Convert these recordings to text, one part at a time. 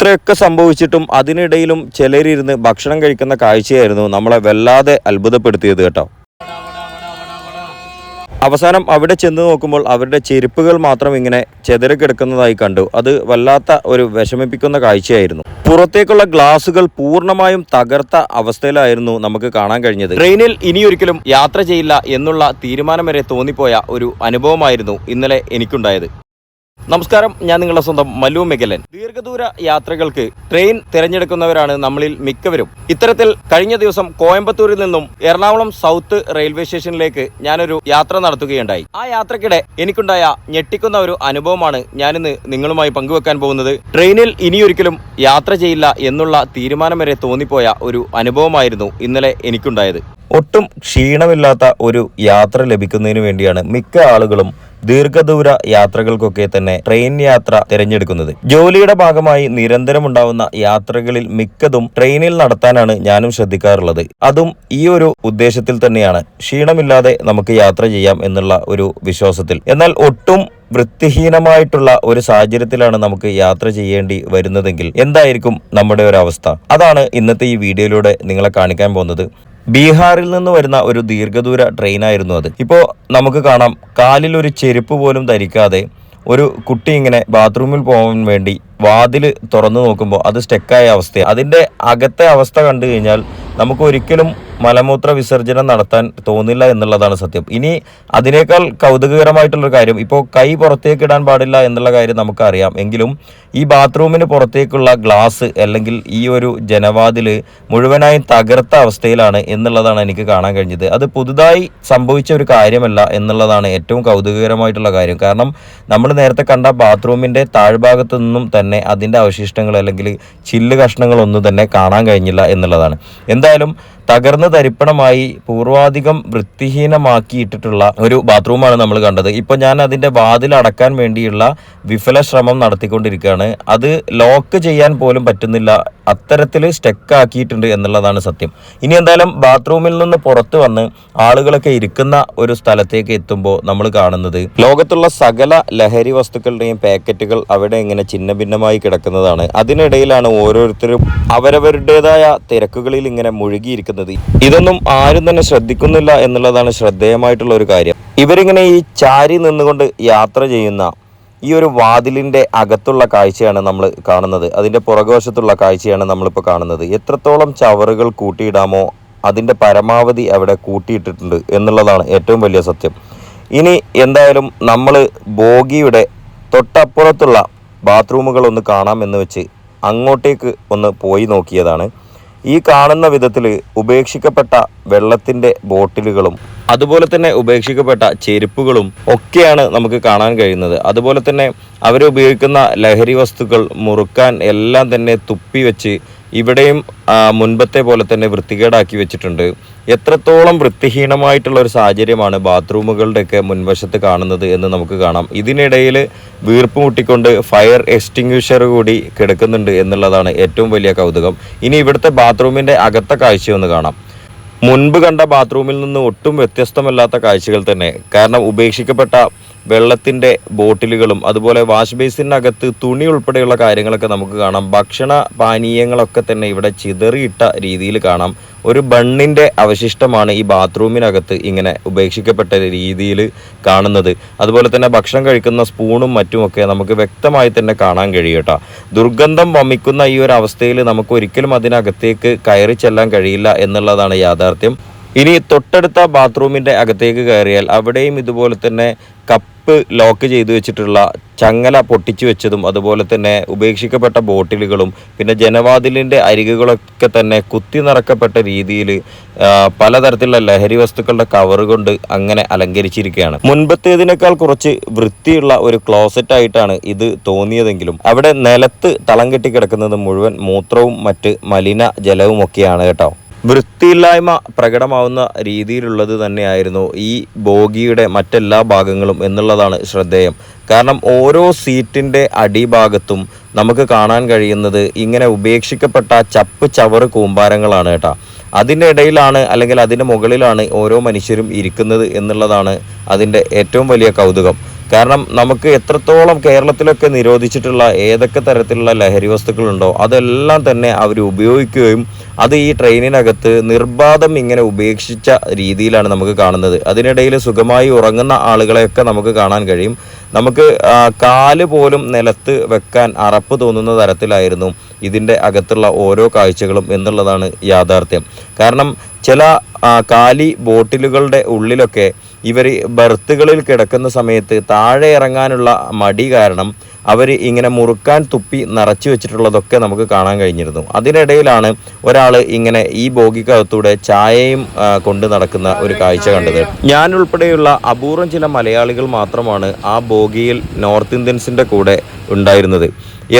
ഇത്രയൊക്കെ സംഭവിച്ചിട്ടും അതിനിടയിലും ചിലരിരുന്ന് ഭക്ഷണം കഴിക്കുന്ന കാഴ്ചയായിരുന്നു നമ്മളെ വല്ലാതെ അത്ഭുതപ്പെടുത്തിയത് കേട്ടോ. അവസാനം അവിടെ ചെന്ന് നോക്കുമ്പോൾ അവരുടെ ചെരുപ്പുകൾ മാത്രം ഇങ്ങനെ ചെതറിക്കിടക്കുന്നതായി കണ്ടു. അത് വല്ലാത്ത ഒരു വിഷമിപ്പിക്കുന്ന കാഴ്ചയായിരുന്നു. പുറത്തേക്കുള്ള ഗ്ലാസുകൾ പൂർണമായും തകർത്ത അവസ്ഥയിലായിരുന്നു നമുക്ക് കാണാൻ കഴിഞ്ഞത്. ട്രെയിനിൽ ഇനിയൊരിക്കലും യാത്ര ചെയ്യില്ല എന്നുള്ള തീരുമാനം വരെ തോന്നിപ്പോയ ഒരു അനുഭവമായിരുന്നു ഇന്നലെ എനിക്കുണ്ടായത്. നമസ്കാരം ഞാൻ നിങ്ങളുടെ സ്വന്തം മല്ലു മെഗലൻ. ദീർഘദൂര യാത്രകൾക്ക് ട്രെയിൻ തിരഞ്ഞെടുക്കുന്നവരാണ് നമ്മളിൽ മിക്കവരും. ഇത്തരത്തിൽ കഴിഞ്ഞ ദിവസം കോയമ്പത്തൂരിൽ നിന്നും എറണാകുളം സൗത്ത് റെയിൽവേ സ്റ്റേഷനിലേക്ക് ഞാനൊരു യാത്ര നടത്തുകയുണ്ടായി. ആ യാത്രക്കിടെ എനിക്കുണ്ടായ ഞെട്ടിക്കുന്ന ഒരു അനുഭവമാണ് ഞാനിന്ന് നിങ്ങളുമായി പങ്കുവെക്കാൻ പോകുന്നത്. ട്രെയിനിൽ ഇനിയൊരിക്കലും യാത്ര ചെയ്യില്ല എന്നുള്ള തീരുമാനം വരെ തോന്നിപ്പോയ ഒരു അനുഭവമായിരുന്നു ഇന്നലെ എനിക്കുണ്ടായത്. ഒട്ടും ക്ഷീണമില്ലാത്ത ഒരു യാത്ര ലഭിക്കുന്നതിന് വേണ്ടിയാണ് മിക്ക ആളുകളും ദീർഘദൂര യാത്രകൾക്കൊക്കെ തന്നെ ട്രെയിൻ യാത്ര തിരഞ്ഞെടുക്കുന്നത്. ജോലിയുടെ ഭാഗമായി നിരന്തരം ഉണ്ടാവുന്ന യാത്രകളിൽ മിക്കതും ട്രെയിനിൽ നടത്താനാണ് ഞാനും ശ്രദ്ധിക്കാറുള്ളത്. അതും ഈ ഒരു ഉദ്ദേശത്തിൽ തന്നെയാണ്. ക്ഷീണമില്ലാതെ നമുക്ക് യാത്ര ചെയ്യാം എന്നുള്ള ഒരു വിശ്വാസത്തിൽ. എന്നാൽ ഒട്ടും വൃത്തിഹീനമായിട്ടുള്ള ഒരു സാഹചര്യത്തിലാണ് നമുക്ക് യാത്ര ചെയ്യേണ്ടി വരുന്നതെങ്കിൽ എന്തായിരിക്കും നമ്മുടെ ഒരു അവസ്ഥ? അതാണ് ഇന്നത്തെ ഈ വീഡിയോയിലൂടെ നിങ്ങളെ കാണിക്കാൻ പോകുന്നത്. ബീഹാറിൽ നിന്ന് വരുന്ന ഒരു ദീർഘദൂര ട്രെയിൻ ആയിരുന്നു അത്. ഇപ്പോൾ നമുക്ക് കാണാം കാലിൽ ഒരു ചെരുപ്പ് പോലും ധരിക്കാതെ ഒരു കുട്ടി ഇങ്ങനെ ബാത്റൂമിൽ പോകാൻ വേണ്ടി വാതിൽ തുറന്നു നോക്കുമ്പോൾ അത് സ്റ്റെക്കായ അവസ്ഥയാണ് അതിന്റെ അകത്തെ അവസ്ഥ കണ്ടു കഴിഞ്ഞാൽ നമുക്ക് ഒരിക്കലും മലമൂത്ര വിസർജനം നടത്താൻ തോന്നില്ല എന്നുള്ളതാണ് സത്യം. ഇനി അതിനേക്കാൾ കൗതുകകരമായിട്ടുള്ളൊരു കാര്യം ഇപ്പോൾ കൈ പുറത്തേക്ക് ഇടാൻ പാടില്ല എന്നുള്ള കാര്യം നമുക്കറിയാം. എങ്കിലും ഈ ബാത്റൂമിന് പുറത്തേക്കുള്ള ഗ്ലാസ് അല്ലെങ്കിൽ ഈ ഒരു ജനവാതിൽ മുഴുവനായും തകർത്ത അവസ്ഥയിലാണ് എന്നുള്ളതാണ് എനിക്ക് കാണാൻ കഴിഞ്ഞത്. അത് പുതുതായി സംഭവിച്ച ഒരു കാര്യമല്ല എന്നുള്ളതാണ് ഏറ്റവും കൗതുകകരമായിട്ടുള്ള കാര്യം. കാരണം നമ്മൾ നേരത്തെ കണ്ട ബാത്റൂമിന്റെ താഴ്ഭാഗത്തു നിന്നും തന്നെ അതിന്റെ അവശിഷ്ടങ്ങൾ അല്ലെങ്കിൽ ചില്ല് കഷ്ണങ്ങളൊന്നും തന്നെ കാണാൻ കഴിഞ്ഞില്ല എന്നുള്ളതാണ്. എന്തായാലും തകർന്ന് തരിപ്പണമായി പൂർവാധികം വൃത്തിഹീനമാക്കിയിട്ടിട്ടുള്ള ഒരു ബാത്റൂമാണ് നമ്മൾ കണ്ടത്. ഇപ്പൊ ഞാൻ അതിന്റെ വാതിൽ അടക്കാൻ വേണ്ടിയുള്ള വിഫല ശ്രമം നടത്തിക്കൊണ്ടിരിക്കുകയാണ്. അത് ലോക്ക് ചെയ്യാൻ പോലും പറ്റുന്നില്ല. അത്തരത്തിൽ സ്റ്റെക്ക് ആക്കിയിട്ടുണ്ട് എന്നുള്ളതാണ് സത്യം. ഇനി എന്തായാലും ബാത്റൂമിൽ നിന്ന് പുറത്ത് വന്ന് ആളുകളൊക്കെ ഇരിക്കുന്ന ഒരു സ്ഥലത്തേക്ക് എത്തുമ്പോൾ നമ്മൾ കാണുന്നത് ലോകത്തുള്ള സകല ലഹരി വസ്തുക്കളുടെയും പാക്കറ്റുകൾ അവിടെ ഇങ്ങനെ ചിന്ന ഭിന്നമായി കിടക്കുന്നതാണ്. അതിനിടയിലാണ് ഓരോരുത്തരും അവരവരുടേതായ തിരക്കുകളിൽ ഇങ്ങനെ മുഴുകിയിരിക്കുന്നത്. ഇതൊന്നും ആരും തന്നെ ശ്രദ്ധിക്കുന്നില്ല എന്നുള്ളതാണ് ശ്രദ്ധേയമായിട്ടുള്ള ഒരു കാര്യം. ഇവരിങ്ങനെ ഈ ചാരി നിന്നുകൊണ്ട് യാത്ര ചെയ്യുന്ന ഈ ഒരു വാതിലിന്റെ അകത്തുള്ള കാഴ്ചയാണ് നമ്മൾ കാണുന്നത്. അതിന്റെ പുറകുവശത്തുള്ള കാഴ്ചയാണ് നമ്മളിപ്പോൾ കാണുന്നത്. എത്രത്തോളം ചവറുകൾ കൂട്ടിയിടാമോ അതിന്റെ പരമാവധി അവിടെ കൂട്ടിയിട്ടിട്ടുണ്ട് എന്നുള്ളതാണ് ഏറ്റവും വലിയ സത്യം. ഇനി എന്തായാലും നമ്മൾ ബോഗിയുടെ തൊട്ടപ്പുറത്തുള്ള ബാത്റൂമുകൾ ഒന്ന് കാണാമെന്ന് വെച്ച് അങ്ങോട്ടേക്ക് ഒന്ന് പോയി നോക്കിയതാണ്. ഈ കാണുന്ന വിധത്തിൽ ഉപേക്ഷിക്കപ്പെട്ട വെള്ളത്തിന്റെ ബോട്ടിലുകളും അതുപോലെ തന്നെ ഉപേക്ഷിക്കപ്പെട്ട ചെരുപ്പുകളും ഒക്കെയാണ് നമുക്ക് കാണാൻ കഴിയുന്നത്. അതുപോലെ തന്നെ അവരുപയോഗിക്കുന്ന ലഹരി വസ്തുക്കൾ മുറുക്കാൻ എല്ലാം തന്നെ തുപ്പി വെച്ച് ഇവിടെയും മുൻപത്തെ പോലെ തന്നെ വൃത്തികേടാക്കി വെച്ചിട്ടുണ്ട്. എത്രത്തോളം വൃത്തിഹീനമായിട്ടുള്ള ഒരു സാഹചര്യമാണ് ബാത്റൂമുകളുടെയൊക്കെ മുൻവശത്ത് കാണുന്നത് എന്ന് നമുക്ക് കാണാം. ഇതിനിടയിൽ വീർപ്പ് മുട്ടിക്കൊണ്ട് ഫയർ എക്സ്റ്റിങ്വിഷർ കൂടി കിടക്കുന്നുണ്ട് എന്നുള്ളതാണ് ഏറ്റവും വലിയ കൗതുകം. ഇനി ഇവിടുത്തെ ബാത്റൂമിന്റെ അകത്ത കാഴ്ച ഒന്ന് കാണാം. മുൻപ് കണ്ട ബാത്റൂമിൽ നിന്ന് ഒട്ടും വ്യത്യസ്തമല്ലാത്ത കാഴ്ചകൾ തന്നെ. കാരണം ഉപേക്ഷിക്കപ്പെട്ട വെള്ളത്തിന്റെ ബോട്ടിലുകളും അതുപോലെ വാഷ് ബേസിനകത്ത് തുണി ഉൾപ്പെടെയുള്ള കാര്യങ്ങളൊക്കെ നമുക്ക് കാണാം. ഭക്ഷണ പാനീയങ്ങളൊക്കെ തന്നെ ഇവിടെ ചിതറിയിട്ട രീതിയിൽ കാണാം. ഒരു ബണ്ണിന്റെ അവശിഷ്ടമാണ് ഈ ബാത്റൂമിനകത്ത് ഇങ്ങനെ ഉപേക്ഷിക്കപ്പെട്ട രീതിയിൽ കാണുന്നത്. അതുപോലെ തന്നെ ഭക്ഷണം കഴിക്കുന്ന സ്പൂണും മറ്റുമൊക്കെ നമുക്ക് വ്യക്തമായി തന്നെ കാണാൻ കഴിയും കേട്ടോ. ദുർഗന്ധം വമിക്കുന്ന ഈ ഒരു അവസ്ഥയിൽ നമുക്ക് ഒരിക്കലും അതിനകത്തേക്ക് കയറി ചെല്ലാൻ കഴിയില്ല എന്നുള്ളതാണ് യാഥാർത്ഥ്യം. ഇനി തൊട്ടടുത്ത ബാത്റൂമിന്റെ അകത്തേക്ക് കയറിയാൽ അവിടെയും ഇതുപോലെ തന്നെ കപ്പ് ലോക്ക് ചെയ്തു വെച്ചിട്ടുള്ള ചങ്ങല പൊട്ടിച്ചു വെച്ചതും അതുപോലെ തന്നെ ഉപേക്ഷിക്കപ്പെട്ട ബോട്ടിലുകളും പിന്നെ ജനവാതിലിന്റെ അരികുകളൊക്കെ തന്നെ കുത്തി നിറക്കപ്പെട്ട രീതിയിൽ പലതരത്തിലുള്ള ലഹരി വസ്തുക്കളുടെ കവർ കൊണ്ട് അങ്ങനെ അലങ്കരിച്ചിരിക്കുകയാണ്. മുൻപത്തേതിനേക്കാൾ കുറച്ച് വൃത്തിയുള്ള ഒരു ക്ലോസറ്റ് ആയിട്ടാണ് ഇത് തോന്നിയതെങ്കിലും അവിടെ നിലത്ത് തളം കെട്ടി കിടക്കുന്നത് മുഴുവൻ മൂത്രവും മറ്റ് മലിന ജലവും ഒക്കെയാണ് കേട്ടോ. വൃത്തിയില്ലായ്മ പ്രകടമാവുന്ന രീതിയിലുള്ളത് തന്നെയായിരുന്നു ഈ ബോഗിയുടെ മറ്റെല്ലാ ഭാഗങ്ങളും എന്നുള്ളതാണ് ശ്രദ്ധേയം. കാരണം ഓരോ സീറ്റിന്റെ അടിഭാഗത്തും നമുക്ക് കാണാൻ കഴിയുന്നത് ഇങ്ങനെ ഉപേക്ഷിക്കപ്പെട്ട ചപ്പ് ചവറ് കൂമ്പാരങ്ങളാണ് കേട്ടോ. അതിന്റെ ഇടയിലാണ് അല്ലെങ്കിൽ അതിന്റെ മുകളിലാണ് ഓരോ മനുഷ്യരും ഇരിക്കുന്നത് എന്നുള്ളതാണ് അതിന്റെ ഏറ്റവും വലിയ കൗതുകം. കാരണം നമുക്ക് എത്രത്തോളം കേരളത്തിലൊക്കെ നിരോധിച്ചിട്ടുള്ള ഏതൊക്കെ തരത്തിലുള്ള ലഹരി വസ്തുക്കളുണ്ടോ അതെല്ലാം തന്നെ അവർ ഉപയോഗിക്കുകയും അത് ഈ ട്രെയിനിനകത്ത് നിർബാധം ഇങ്ങനെ ഉപേക്ഷിച്ച രീതിയിലാണ് നമുക്ക് കാണുന്നത്. അതിനിടയിൽ സുഖമായി ഉറങ്ങുന്ന ആളുകളെയൊക്കെ നമുക്ക് കാണാൻ കഴിയും. നമുക്ക് കാൽ പോലും നിലത്ത് വെക്കാൻ അറപ്പ് തോന്നുന്ന തരത്തിലായിരുന്നു ഇതിന്റെ അകത്തുള്ള ഓരോ കാഴ്ചകളും എന്നുള്ളതാണ് യാഥാർത്ഥ്യം. കാരണം ചില കാലി ബോട്ടിലുകളുടെ ഉള്ളിലൊക്കെ ഇവർ ബർത്തുകളിൽ കിടക്കുന്ന സമയത്ത് താഴെ ഇറങ്ങാനുള്ള മടി കാരണം അവർ ഇങ്ങനെ മുറുക്കാൻ തുപ്പി നിറച്ചു വെച്ചിട്ടുള്ളതൊക്കെ നമുക്ക് കാണാൻ കഴിഞ്ഞിരുന്നു. അതിനിടയിലാണ് ഒരാൾ ഇങ്ങനെ ഈ ബോഗിക്കകത്തൂടെ ചായയും കൊണ്ട് നടക്കുന്ന ഒരു കാഴ്ച കണ്ടത്. ഞാൻ ഉൾപ്പെടെയുള്ള അപൂർവം ചില മലയാളികൾ മാത്രമാണ് ആ ബോഗിയിൽ നോർത്ത് ഇന്ത്യൻസിന്റെ കൂടെ ഉണ്ടായിരുന്നത്.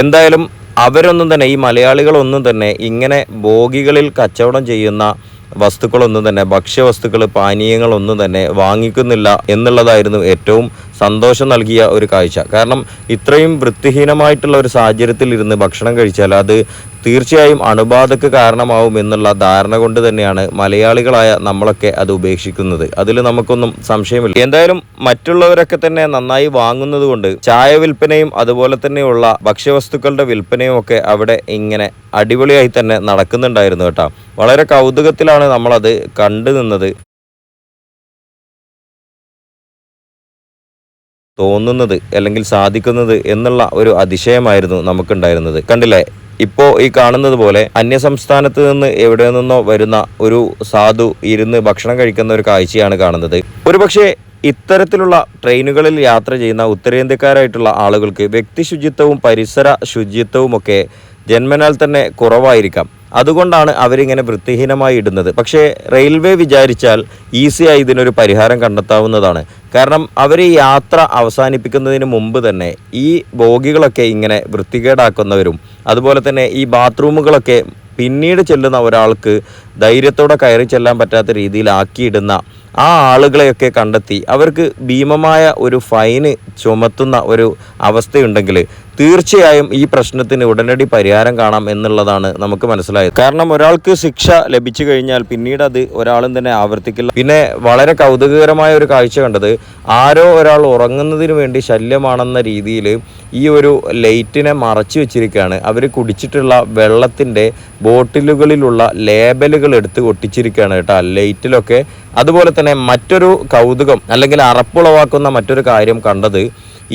എന്തായാലും അവരൊന്നും തന്നെ ഈ മലയാളികളൊന്നും തന്നെ ഇങ്ങനെ ബോഗികളിൽ കച്ചവടം ചെയ്യുന്ന വസ്തുക്കളൊന്നും തന്നെ ഭക്ഷ്യവസ്തുക്കൾ പാനീയങ്ങളൊന്നും തന്നെ വാങ്ങിക്കുന്നില്ല എന്നുള്ളതായിരുന്നു ഏറ്റവും സന്തോഷം നൽകിയ ഒരു കാഴ്ച. കാരണം ഇത്രയും വൃത്തിഹീനമായിട്ടുള്ള ഒരു സാഹചര്യത്തിൽ ഇരുന്ന് ഭക്ഷണം കഴിച്ചാൽ അത് തീർച്ചയായും അണുബാധക്ക് കാരണമാവും എന്നുള്ള ധാരണ കൊണ്ട് തന്നെയാണ് മലയാളികളായ നമ്മളൊക്കെ അത് ഉപേക്ഷിക്കുന്നത്. അതിൽ നമുക്കൊന്നും സംശയമില്ല. എന്തായാലും മറ്റുള്ളവരൊക്കെ തന്നെ നന്നായി വാങ്ങുന്നത് കൊണ്ട് ചായ വിൽപ്പനയും അതുപോലെ തന്നെയുള്ള ഭക്ഷ്യവസ്തുക്കളുടെ വിൽപ്പനയും ഒക്കെ അവിടെ ഇങ്ങനെ അടിപൊളിയായി തന്നെ നടക്കുന്നുണ്ടായിരുന്നു കേട്ടോ. വളരെ കൗതുകത്തിലാണ് നമ്മളത് കണ്ടു നിന്നത്. തോന്നുന്നത് അല്ലെങ്കിൽ സാധിക്കുന്നത് എന്നുള്ള ഒരു അതിശയമായിരുന്നു നമുക്കുണ്ടായിരുന്നത്. കണ്ടില്ലേ? ഇപ്പോൾ ഈ കാണുന്നത് പോലെ അന്യസംസ്ഥാനത്ത് നിന്ന് എവിടെ നിന്നോ വരുന്ന ഒരു സാധു ഇരുന്ന് ഭക്ഷണം കഴിക്കുന്ന ഒരു കാഴ്ചയാണ് കാണുന്നത്. ഒരുപക്ഷെ ഇത്തരത്തിലുള്ള ട്രെയിനുകളിൽ യാത്ര ചെയ്യുന്ന ഉത്തരേന്ത്യക്കാരായിട്ടുള്ള ആളുകൾക്ക് വ്യക്തി ശുചിത്വവും പരിസര ശുചിത്വവും ഒക്കെ ജന്മനാൽ തന്നെ കുറവായിരിക്കാം. അതുകൊണ്ടാണ് അവരിങ്ങനെ വൃത്തിഹീനമായി ഇടുന്നത്. പക്ഷേ റെയിൽവേ വിചാരിച്ചാൽ ഈസിയായി ഇതിനൊരു പരിഹാരം കണ്ടെത്താവുന്നതാണ്. കാരണം അവർ യാത്ര അവസാനിപ്പിക്കുന്നതിന് മുമ്പ് തന്നെ ഈ ബോഗികളൊക്കെ ഇങ്ങനെ വൃത്തികേടാക്കുന്നവരും അതുപോലെ തന്നെ ഈ ബാത്റൂമുകളൊക്കെ പിന്നീട് ചെല്ലുന്ന ഒരാൾക്ക് ധൈര്യത്തോടെ കയറി ചെല്ലാൻ പറ്റാത്ത രീതിയിലാക്കിയിടുന്ന ആ ആളുകളെയൊക്കെ കണ്ടെത്തി അവർക്ക് ഭീമമായ ഒരു ഫൈന് ചുമത്തുന്ന ഒരു അവസ്ഥയുണ്ടെങ്കിൽ തീർച്ചയായും ഈ പ്രശ്നത്തിന് ഉടനടി പരിഹാരം കാണാം എന്നുള്ളതാണ് നമുക്ക് മനസ്സിലായത്. കാരണം ഒരാൾക്ക് ശിക്ഷ ലഭിച്ചു കഴിഞ്ഞാൽ പിന്നീട് അത് ഒരാളും തന്നെ ആവർത്തിക്കില്ല. പിന്നെ വളരെ കൗതുകകരമായ ഒരു കാഴ്ച കണ്ടത് ആരോ ഒരാൾ ഉറങ്ങുന്നതിന് വേണ്ടി ശല്യമാണെന്ന രീതിയിൽ ഈ ഒരു ലൈറ്റിനെ മറച്ചു വെച്ചിരിക്കുകയാണ്. അവർ കുടിച്ചിട്ടുള്ള വെള്ളത്തിന്റെ ബോട്ടിലുകളിലുള്ള ലേബലുകൾ എടുത്ത് ഒട്ടിച്ചിരിക്കുകയാണ് കേട്ടോ. ലൈറ്റിലൊക്കെ. അതുപോലെ തന്നെ മറ്റൊരു കൗതുകം അല്ലെങ്കിൽ അറപ്പുളവാക്കുന്ന മറ്റൊരു കാര്യം കണ്ടത്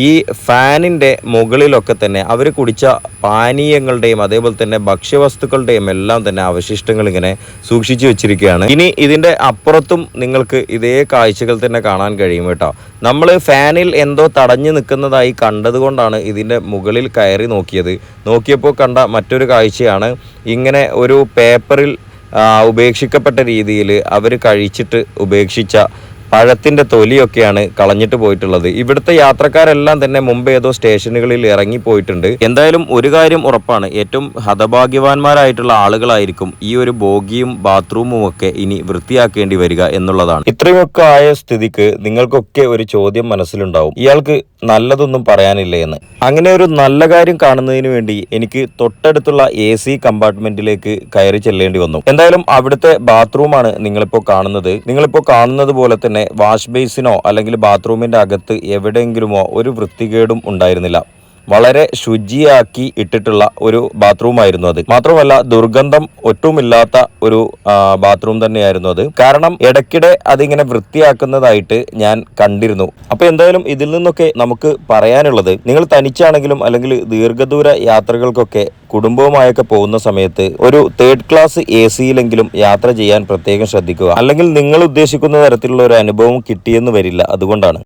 ഈ ഫാനിന്റെ മുകളിലൊക്കെ തന്നെ അവർ കുടിച്ച പാനീയങ്ങളുടെയും അതേപോലെ തന്നെ ഭക്ഷ്യവസ്തുക്കളുടെയും എല്ലാം തന്നെ അവശിഷ്ടങ്ങൾ ഇങ്ങനെ സൂക്ഷിച്ചു വെച്ചിരിക്കുകയാണ്. ഇനി ഇതിന്റെ അപ്പുറത്തും നിങ്ങൾക്ക് ഇതേ കാഴ്ചകൾ തന്നെ കാണാൻ കഴിയും കേട്ടോ. നമ്മൾ ഫാനിൽ എന്തോ തടഞ്ഞു നിൽക്കുന്നതായി കണ്ടതുകൊണ്ടാണ് ഇതിന്റെ മുകളിൽ കയറി നോക്കിയത്. നോക്കിയപ്പോൾ കണ്ട മറ്റൊരു കാഴ്ചയാണ് ഇങ്ങനെ ഒരു പേപ്പറിൽ ഉപേക്ഷിക്കപ്പെട്ട രീതിയിൽ അവർ കഴിച്ചിട്ട് ഉപേക്ഷിച്ച പഴത്തിന്റെ തൊലിയൊക്കെയാണ് കളഞ്ഞിട്ട് പോയിട്ടുള്ളത്. ഇവിടുത്തെ യാത്രക്കാരെല്ലാം തന്നെ മുമ്പ് ഏതോ സ്റ്റേഷനുകളിൽ ഇറങ്ങിപ്പോയിട്ടുണ്ട് എന്തായാലും ഒരു കാര്യം ഉറപ്പാണ്. ഏറ്റവും ഹതഭാഗ്യവാന്മാരായിട്ടുള്ള ആളുകളായിരിക്കും ഈ ഒരു ബോഗിയും ബാത്റൂമും ഒക്കെ ഇനി വൃത്തിയാക്കേണ്ടി വരിക എന്നുള്ളതാണ്. ഇത്രയൊക്കെ ആയ സ്ഥിതിക്ക് നിങ്ങൾക്കൊക്കെ ഒരു ചോദ്യം മനസ്സിലുണ്ടാവും. ഇയാൾക്ക് നല്ലതൊന്നും പറയാനില്ല എന്ന്. അങ്ങനെ ഒരു നല്ല കാര്യം കാണുന്നതിന് വേണ്ടി എനിക്ക് തൊട്ടടുത്തുള്ള എ സി കമ്പാർട്ട്മെന്റിലേക്ക് കയറി ചെല്ലേണ്ടി വന്നു. എന്തായാലും അവിടുത്തെ ബാത്റൂമാണ് നിങ്ങളിപ്പോൾ കാണുന്നത്. നിങ്ങളിപ്പോൾ കാണുന്നത് പോലെ തന്നെ വാഷ് ബേസിനോ അല്ലെങ്കിൽ ബാത്റൂമിന്റെ അകത്ത് എവിടെയെങ്കിലുമോ ഒരു വൃത്തികേടും ഉണ്ടായിരുന്നില്ല. വളരെ ശുചിയാക്കി ഇട്ടിട്ടുള്ള ഒരു ബാത്റൂം ആയിരുന്നു അത്. മാത്രമല്ല ദുർഗന്ധം ഒട്ടുമില്ലാത്ത ഒരു ബാത്റൂം തന്നെയായിരുന്നു അത്. കാരണം ഇടയ്ക്കിടെ അതിങ്ങനെ വൃത്തിയാക്കുന്നതായിട്ട് ഞാൻ കണ്ടിരുന്നു. അപ്പൊ എന്തായാലും ഇതിൽ നിന്നൊക്കെ നമുക്ക് പറയാനുള്ളത് നിങ്ങൾ തനിച്ചാണെങ്കിലും അല്ലെങ്കിൽ ദീർഘദൂര യാത്രകൾക്കൊക്കെ കുടുംബവുമായൊക്കെ പോകുന്ന സമയത്ത് ഒരു തേർഡ് ക്ലാസ് എ സിയിലെങ്കിലും യാത്ര ചെയ്യാൻ പ്രത്യേകം ശ്രദ്ധിക്കുക. അല്ലെങ്കിൽ നിങ്ങൾ ഉദ്ദേശിക്കുന്ന തരത്തിലുള്ള ഒരു അനുഭവം കിട്ടിയെന്ന് വരില്ല. അതുകൊണ്ടാണ്.